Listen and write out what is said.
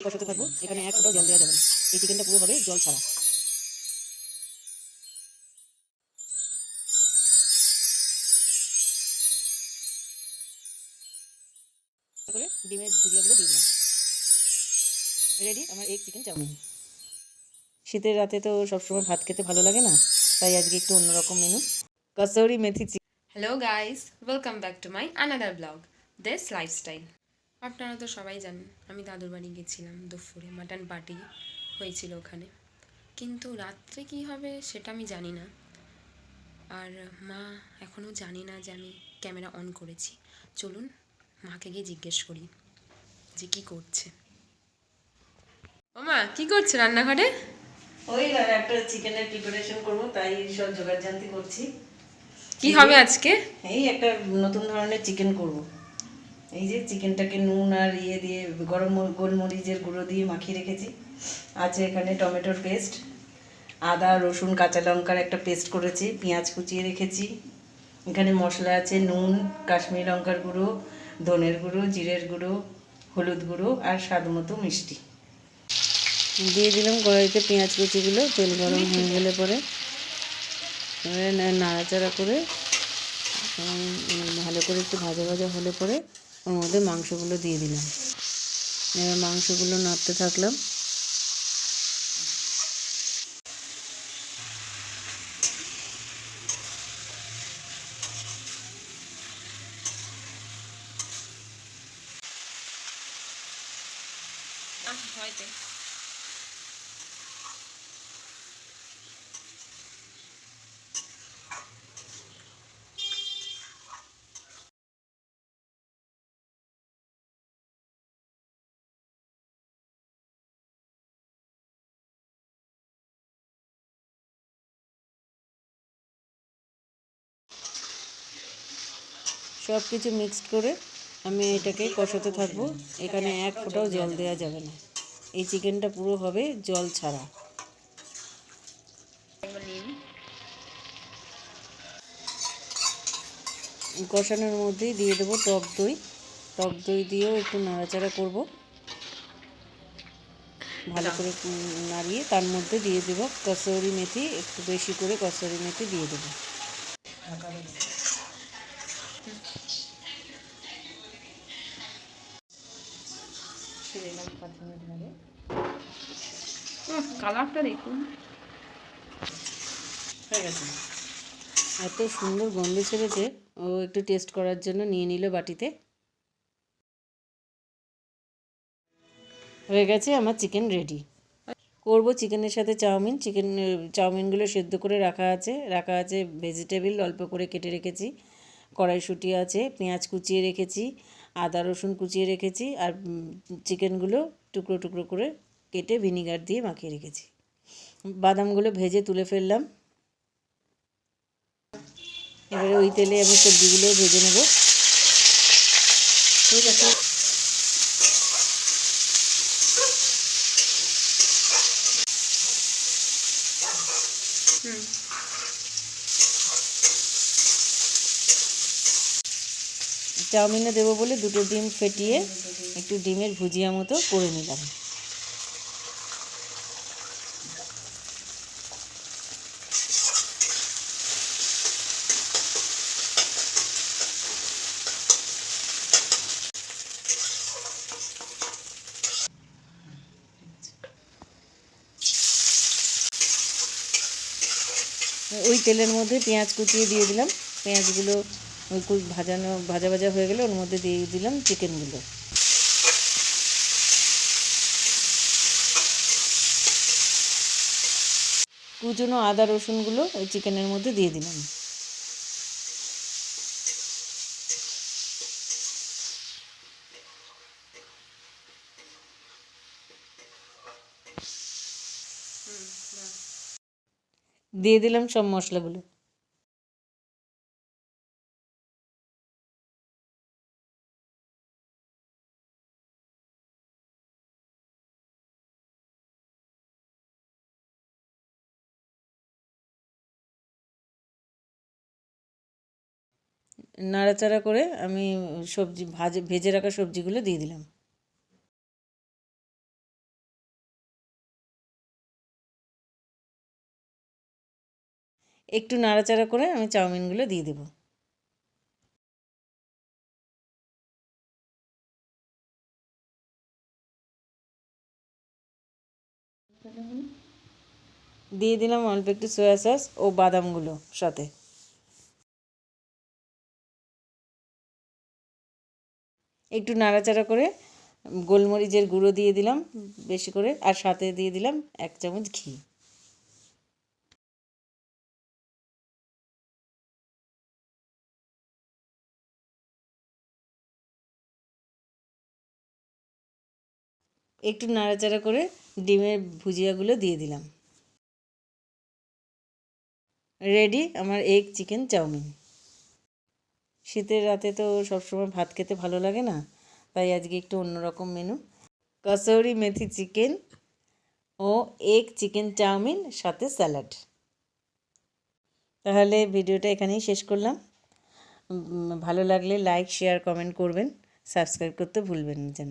কষাতে থাকব। এখানে এক ফোঁটাও জল দেওয়া যাবে এই চিকেনটা পুরো হবে জল ছাড়া। করে ডিমের ভুজিয়াগুলো দিয়ে দিলাম। রেডি? আমার এগ চিকেন চাউমিন। শীতের রাতে তো সবসময় ভাত খেতে ভালো লাগে না, তাই আজকে একটু অন্যরকম menu Kasuri methi chicken hello guys welcome back to my another vlog Desh lifestyle আপনারা তো সবাই জানেন আমি দাদুর বাড়ি গেছিলাম দুপুরে মাটন পার্টি হয়েছিল ওখানে। কিন্তু রাত্রে কি হবে সেটা আমি জানি না। আর মা এখনও জানে না যে আমি ক্যামেরা অন করেছি। চলুন মাকে গিয়ে জিজ্ঞেস করি যে কি করছে। ও মা কি করছে রান্নাঘরে? ওই একটা চিকেনের প্রিপারেশন করব তাই সব জোগাড় জানতি করছি। কি হবে আজকে? এই একটা নতুন ধরনের চিকেন করব। এই যে চিকেনটাকে নুন আর ইয়ে দিয়ে, গরম গোলমরিচের গুঁড়ো দিয়ে মাখিয়ে রেখেছি। আছে এখানে টমেটোর পেস্ট, আদা, রসুন, কাঁচা লঙ্কার একটা পেস্ট করেছি, পেঁয়াজ কুচিয়ে রেখেছি। এখানে মশলা আছে, নুন, কাশ্মীরি লঙ্কার গুঁড়ো, ধনের গুঁড়ো, জিরের গুঁড়ো, হলুদ গুঁড়ো আর স্বাদ মতো মিষ্টি। দিয়ে দিলাম কড়াইতে পেঁয়াজ কুচিগুলো, তেল গরম হয়ে গেলে পরে। নাড়াচাড়া করে ভালো করে একটু ভাজা ভাজা হলে পরে ওর মধ্যে মাংসগুলো দিয়ে দিলাম। এবার মাংসগুলো নাড়তে থাকলাম। সব কিছু মিক্সড করে আমি এটাকে কষাতে থাকব। এখানে এক ফোঁটাও জল দেওয়া যাবে না। এই চিকেনটা পুরো হবে জল ছাড়া। কষানোর মধ্যেই দিয়ে দেবো টক দই। টক দই দিয়েও একটু নাড়াচাড়া করব। ভালো করে নাড়িয়ে তার মধ্যে দিয়ে দেবো। কসৌরি মেথি একটু বেশি করে কসৌরি মেথি দিয়ে দেবো। কালারটা দেখুন। হয়ে গেছে। এত সুন্দর গন্ধ ছেড়েছে। ও একটু টেস্ট করার জন্য নিয়ে নিল বাটিতে। হয়ে গেছে আমার চিকেন রেডি করব চিকেনের সাথে চাউমিন। চিকেন চাউমিনগুলো সেদ্ধ করে রাখা আছে। রাখা আছে ভেজিটেবিল অল্প করে কেটে রেখেছি। কড়াইশুঁটি আছে, পেঁয়াজ কুচিয়ে রেখেছি, আদা রসুন কুচিয়ে রেখেছি আর চিকেনগুলো টুকরো টুকরো করে কেটে ভিনিগার দিয়ে মাখিয়ে রেখেছি। বাদামগুলো ভেজে তুলে ফেললাম। এবারে ওই তেলে আমি সবজিগুলো ভেজে নেব। ঠিক আছে। হুম। চাউমিনে দেবো বলে দুটো ডিম ফেটিয়ে একটু ডিমের ভুজিয়া মতো করে নিলাম। ওই তেলের মধ্যে পেঁয়াজ কুচিয়ে দিয়ে দিলাম। পেঁয়াজগুলো ওই কু- ভাজানো, ভাজা ভাজা হয়ে গেলে ওর মধ্যে দিয়ে দিলাম চিকেনগুলো। কুচনো আদা রসুনগুলো ওই চিকেনের মধ্যে দিয়ে দিলাম। দিয়ে দিলাম সব মশলাগুলো। নাড়াচাড়া করে আমি সবজি ভাজে, ভেজে রাখা সবজিগুলো দিয়ে দিলাম। একটু নাড়াচাড়া করে আমি চাউমিনগুলো দিয়ে দেবো। দিয়ে দিলাম অল্প একটু সয়া সস ও বাদামগুলো সাথে। একটু নাড়াচাড়া করে গোলমরিচের গুঁড়ো দিয়ে দিলাম বেশি করে, আর সাথে দিয়ে দিলাম এক চামচ ঘি। একটু নাড়াচাড়া করে ডিমের ভুজিয়াগুলো দিয়ে দিলাম। রেডি আমার এগ চিকেন চাউমিন। শীতের রাতে তো সবসময় ভাত খেতে ভালো লাগে না। তাই আজকে একটু অন্যরকম মেনু কসৌরি মেথি চিকেন ও এক চিকেন চাউমিন, সাথে স্যালাড। তাহলে ভিডিওটা এখানেই শেষ করলাম। ভালো লাগলে লাইক শেয়ার কমেন্ট করবেন। সাবস্ক্রাইব করতে ভুলবেন না যেন।